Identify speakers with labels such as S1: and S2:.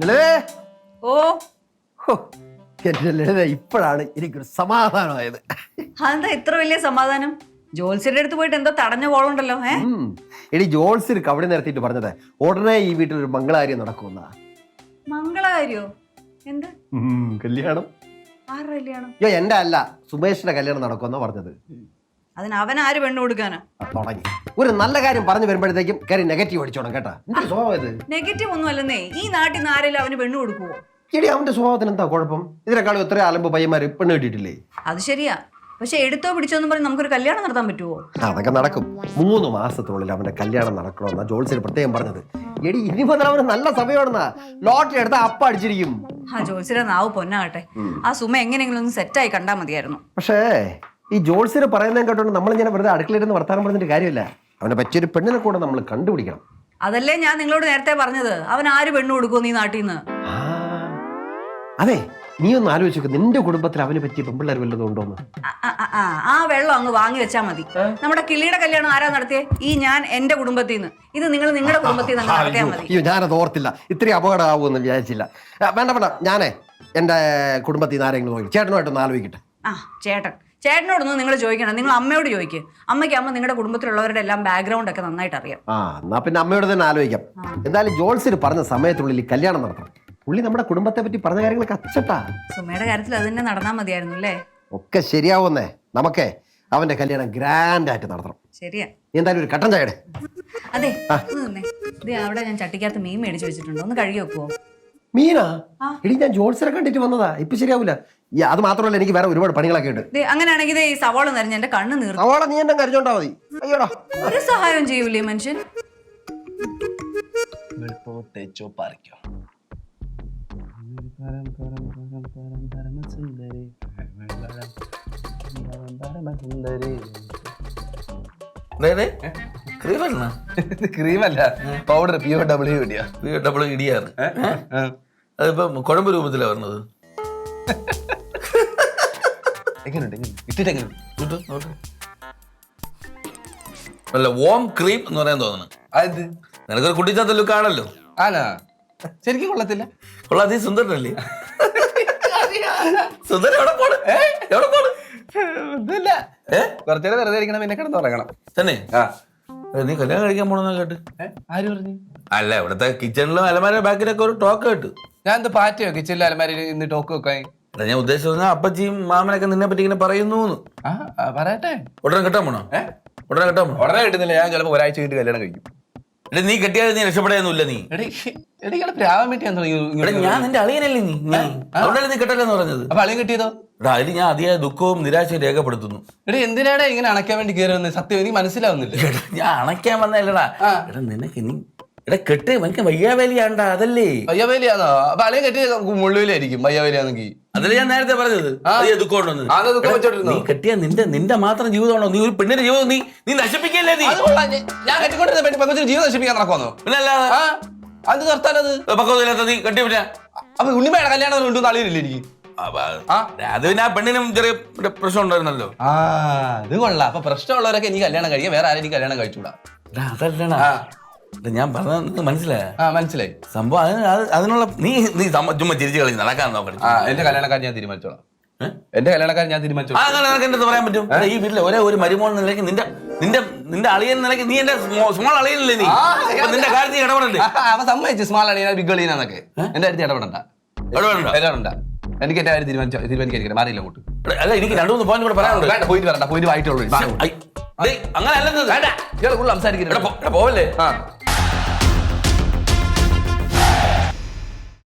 S1: ലളിതേ
S2: ഓ.
S1: ഹോ, എന്റെ ലളിത ഇപ്പോഴാണ് എനിക്കൊരു സമാധാനമായത്.
S2: അതെന്താ ഇത്ര വലിയ സമാധാനം? ജോത്സ്യരുടെ അടുത്ത് പോയിട്ട് എന്തോ തടഞ്ഞ കോളുണ്ടല്ലോ ഏ?
S1: ഉം. എടി ജോൾസിന് കവടി നിരത്തിയിട്ട് പറഞ്ഞത് ഉടനെ ഈ വീട്ടിൽ ഒരു മംഗളാര്യം നടക്കുന്ന
S2: മംഗളകാര്യോ? എന്താ?
S1: കല്യാണം.
S2: ആരുടെ കല്യാണം?
S1: അയ്യോ എന്റെ അല്ല സുമേഷിന്റെ കല്യാണം നടക്കുമെന്നാ പറഞ്ഞത്.
S2: അതിന് അവൻ ആര് പെണ്ണ് കൊടുക്കാനാ?
S1: തുടങ്ങി. ഒരു നല്ല കാര്യം പറഞ്ഞു വരുമ്പോഴത്തേക്കും കയറി നെഗറ്റീവ് അടിച്ചോണം കേട്ടോ. എന്തൊരു സ്വഭാവം ഇത്?
S2: നെഗറ്റീവ് ഒന്നും അല്ലെന്നേ ഈ നാട്ടിൽ നിന്ന് ആരെങ്കിലും അവന് പെണ്ണ് കൊടുക്കുവോ?
S1: എടി അവന്റെ സ്വഭാവത്തിന് എന്താ കുഴപ്പം? ഇതിനേക്കാളും എത്ര അലമ്പ് പയ്യന്മാര് പെണ്ണ് കിട്ടിയിട്ടില്ലേ?
S2: അത് ശരിയാ. പക്ഷെ എടുത്തോ പിടിച്ചോ എന്ന് പറഞ്ഞ് നമുക്കൊരു കല്യാണം നടത്താൻ പറ്റുമോ
S1: അതൊക്കെ നടക്കും. മൂന്ന് മാസത്തിനുള്ളിൽ അവന്റെ കല്യാണം നടക്കണമെന്നാ ജോൾസിന് പ്രത്യേകം പറഞ്ഞത്. എടി ഇനി മുതൽ അവന് നല്ല സമയമാണെന്നാ ലോട്ടറി എടുത്ത അപ്പ അടിച്ചിരിക്കും.
S2: ആ ജോത്സ്യരുടെ നാവ് പൊന്നാകട്ടെ. ആ സുമ എങ്ങനെയെങ്കിലും ഒന്ന് സെറ്റായി കണ്ടാൽ മതിയായിരുന്നു.
S1: പക്ഷേ ഈ ജോൾസിന് പറയുന്നതും കേട്ടോണ്ട് നമ്മളിങ്ങനെ വെറുതെ അടുക്കളയിരുന്ന് വർത്താനം പറഞ്ഞിട്ട് കാര്യമില്ല. അവനെ പറ്റിയൊരു പെണ്ണിനെ കൂടെ നമ്മൾ കണ്ടുപിടിക്കണം.
S2: അതല്ലേ ഞാൻ നിങ്ങളോട് നേരത്തെ പറഞ്ഞത്. അവൻ ആര് പെണ്ണ് കൊടുക്കുമോ നീ നാട്ടിൽ നിന്ന്
S1: അതെ നീ ഒന്ന് ആലോചിച്ചു നിന്റെ കുടുംബത്തിൽ അവന് പറ്റിയ പെമ്പിള്ളേർ വല്ലതും ഉണ്ടോന്ന്
S2: ആ, ആ, ആ, ആ, ആ വെള്ളം അങ്ങ് വാങ്ങി വെച്ചാ മതി. നമ്മുടെ കിളിയുടെ കല്യാണം ആരാ നടത്തിയേ? ഈ ഞാൻ എന്റെ കുടുംബത്തിൽ നിന്ന് ഇത് നിങ്ങൾ നിങ്ങളുടെ കുടുംബത്തിൽ നിന്ന് നടത്തിയാൽ മതി.
S1: അയ്യോ ഞാനത് ഓർത്തില്ല. ഇത്രയും അപകടമാവുമെന്ന് വിചാരിച്ചില്ല. വേണ്ട വേണ്ട. ഞാനേ എന്റെ കുടുംബത്തിൽ നിന്ന് ആരെങ്കിലും ചേട്ടനുമായിട്ടൊന്ന് ആലോചിക്കട്ടെ.
S2: ആ ചേട്ടൻ. ചേട്ടനോടൊന്നും നിങ്ങൾ ചോദിക്കണം. നിങ്ങൾ അമ്മയോട് ചോദിക്കുക അമ്മയ്ക്ക് അമ്മ നിങ്ങളുടെ കുടുംബത്തിലുള്ളവരുടെ എല്ലാം ബാക്ക്ഗ്രൗണ്ട് ഒക്കെ നന്നായിട്ട് അറിയാം
S1: ആ എന്നാ പിന്നെ അമ്മയോട് തന്നെ ആലോചിക്കാം. എന്തായാലും ജോൾസിന് പറഞ്ഞ സമയത്തുള്ളിൽ ഈ കല്യാണം നടത്തണം. പുള്ളി നമ്മുടെ കുടുംബത്തെ പറ്റി പറഞ്ഞ കാര്യങ്ങൾ അച്ചട്ടാ.
S2: സുമയുടെ കാര്യത്തിൽ അത് തന്നെ നടന്നാൽ മതിയായിരുന്നു അല്ലേ?
S1: ഒക്കെ ശരിയാവുന്നേ നമുക്കേ അവന്റെ കല്യാണം ഗ്രാൻഡ് ആയിട്ട് നടത്തണം.
S2: ശരിയാ.
S1: എന്തായാലും ഒരു കട്ടൻ ചായടെ
S2: അതെ. അവിടെ ഞാൻ ചട്ടിക്കകത്ത് മീൻ മേടിച്ച് വെച്ചിട്ടുണ്ട്. ഒന്ന് കഴുകി വെക്കുവോ?
S1: മീനാ. എടി ഞാൻ ജോൾസിനെ കണ്ടിട്ട് വന്നതാ. ഇപ്പൊ ശരിയാവൂല. അത് മാത്രമല്ല എനിക്ക് വേറെ ഒരുപാട് പണികളൊക്കെ ഉണ്ട്.
S2: അങ്ങനെയാണെങ്കിൽ ഈ സവാള നിറഞ്ഞ എന്റെ കണ്ണ് നീർ
S1: സവാള നീ എന്നെ കരുതോണ്ടാ മതി. അയ്യോടാ.
S2: ഒരു സഹായം ചെയ്യൂലേ മനുഷ്യൻ?
S3: തേച്ചോ പറിക്കോ.
S4: ക്രീമല്ല?
S3: ക്രീമല്ല. പൗഡർ പി ഒ ഡബ്ല്യു ഇടിയാ.
S4: ഡബ്ല്യു ഇടിയാണ്. അതിപ്പം കുഴമ്പ് രൂപത്തിലാണ് വരുന്നത്.
S3: എങ്ങനെയുണ്ട് എങ്ങനെ ഇട്ടിട്ട് എങ്ങനെയുണ്ട്.
S4: അല്ല വോം ക്രീം എന്ന് പറയാൻ തോന്നുന്നു.
S3: അത്
S4: നിനക്കൊരു കുട്ടിച്ചാത്ത ലുക്ക് ആണല്ലോ.
S3: ആണോ? ശരിക്കും കൊള്ളത്തില്ല.
S4: കൊള്ളാം നീ സുന്ദരനല്ലേ? സുന്ദരൻ എവിടെ പോണ്? എവിടെ പോണ്? ഏ?
S3: കുറച്ചേരം വെറുതെ ഇരിക്കണം പിന്നെ കിടന്നുറങ്ങണം
S4: തന്നെ?
S3: ആ.
S4: നീ കല്യാണം കഴിക്കാൻ പോണെന്നാ കേട്ട്.
S3: ആര് പറഞ്ഞു?
S4: അല്ല ഇവിടുത്തെ കിച്ചണിലും അലമാര ബാക്കിലൊക്കെ ഒരു ടോക്ക് കേട്ട്.
S3: ഞാൻ എന്ത് പാറ്റയോ? കിച്ചണിലെ അലമാരി ഇന്ന് ടോക്ക് വെക്കാൻ
S4: ഞാൻ ഉദ്ദേശിച്ചത് അപ്പച്ചിയും മാമനൊക്കെ നിന്നെ പറ്റി ഇങ്ങനെ പറയുന്നു
S3: പറയട്ടെ.
S4: ഉടനെ കിട്ടാൻ പോണോ? ഉടനെ കിട്ടാൻ പോണോ?
S3: ഉടനെ കിട്ടുന്നില്ല. ഞാൻ ചിലപ്പോ ഒരാഴ്ച കഴിഞ്ഞിട്ട് കല്യാണം കഴിക്കും.
S4: എടാ നീ കെട്ടിയാൽ നീ രക്ഷപ്പെടാനൊന്നുമില്ല നീ.
S3: എടീ എടീ ഇയാളെ പ്രാവൻ വേണ്ടി ഞാൻ
S4: എടാ ഞാൻ നിന്റെ അളിയനല്ലേ നീ? നീ. അതുകൊണ്ടല്ലേ നീ കെട്ടല്ലെന്ന് പറഞ്ഞത്?
S3: അപ്പൊ അളിയും കിട്ടിയതോ?
S4: എടാ അതിൽ ഞാൻ അതിയായ ദുഃഖവും നിരാശയും രേഖപ്പെടുത്തുന്നു.
S3: എടീ എന്തിനാടാ ഇങ്ങനെ അണയ്ക്കാൻ വേണ്ടി കയറി വന്നത് സത്യം എനിക്ക് മനസ്സിലാവുന്നില്ല.
S4: എടാ ഞാൻ അണയ്ക്കാൻ വന്നല്ലടാ എടാ നിനക്ക് നീ എടാ കെട്ട് എനിക്ക് വയ്യാവേലിയാണ്ടാ അതല്ലേ?
S3: വയ്യാവേലിയാണോ? അപ്പൊ അല്ലെങ്കിൽ കെട്ടി മുള്ളുവിലായിരിക്കും വയ്യാവേലിയാണെങ്കിൽ
S4: അതല്ലേ ഞാൻ നേരത്തെ പറഞ്ഞത്. നീ കെട്ടിയ നിന്റെ നിന്റെ മാത്രം ജീവിതമാണോ? നീ ഒരു പെണ്ണിന്റെ ജീവിതം നീ നീ നശിപ്പിക്കല്ലേ നീ?
S3: ഞാൻ- കെട്ടിക്കൊണ്ടിരുന്ന പെണ്ണിന്റെ ജീവിതം നശിപ്പിക്കാൻ നടക്കുവാണോ
S4: പിന്നെ അല്ലാതെ
S3: അത് നിർത്താനത്.
S4: പക്വതയില്ലാത്ത നീ കെട്ടി പിന്നെ
S3: അപ്പൊ ഉണ്ണിമയുടെ കല്യാണം ഉണ്ടെന്ന് അളിയില്ലേ എനിക്ക്? ആ.
S4: അത് പിന്നെ ആ പെണ്ണിനും ചെറിയ പ്രശ്നം ഉണ്ടായിരുന്നല്ലോ.
S3: ആ അത് കൊള്ളാം. അപ്പൊ പ്രശ്നമുള്ളവരൊക്കെ എനിക്ക് കല്യാണം കഴിക്കാം വേറെ ആരും എനിക്ക് കല്യാണം
S4: കഴിച്ചുകൂടാ. അതല്ലടാ. ഞാൻ പറഞ്ഞത് മനസ്സിലായ?
S3: ആ മനസ്സിലായി.
S4: സംഭവം അതിന് അത് അതിനുള്ള നീ നീ സമ്മ- ചുമ്മാ ചിരിച്ചു കളി നടക്കാൻ നോക്കണം
S3: ആ എന്റെ കല്യാണക്കാരൻ ഞാൻ തീരുമാനിച്ചോളാം? എന്റെ കല്യാണക്കാരൻ ഞാൻ
S4: ആ അങ്ങനെ നിനക്ക് എന്റെ അടുത്ത് പറയാൻ പറ്റും? എടാ, ഈ വീട്ടിലെ ഒരേ ഒരു മരുമോൾ എന്ന നിലയ്ക്ക് നിന്റെ നിന്റെ നിന്റെ അളിയൻ എന്ന നിലയ്ക്ക് നീ എന്റെ സ്മോൾ അളിയനല്ലേ നീ?
S3: ആ,
S4: അപ്പൊ നിന്റെ കാര്യത്തിൽ ഇടപെടണ്ടേ?
S3: ആ, അവൻ സമ്മതിച്ചു സ്മാൾ അളിയന ബിഗ് അളിയനാന്നൊക്കെ എന്റെ അടുത്ത് ഇടപെടണ്ട.
S4: ഇടപെടണ്ട?
S3: ഇടപെടണ്ട. എനിക്ക് എന്റെ കാര്യം തീരുമാനിച്ചോ തീരുമാനിക്കാൻ മാറിയില്ല അങ്ങോട്ട്.
S4: എടാ, അല്ല എനിക്ക് രണ്ടു മൂന്ന് പോയിന്റ് കൂടെ പറയാനുണ്ട്.
S3: വേണ്ട പോയിട്ട് വരണ്ട പോയിട്ട് വായിട്ടുള്ളൂ
S4: ഐ, ഡേയ്, അങ്ങനെ അല്ലെന്ന്
S3: വേണ്ട ഇയാൾ കൂടുതൽ സംസാരിക്കരുത്.
S4: എടാ, പോ- എടാ, പോവല്ലേ?
S3: ആ.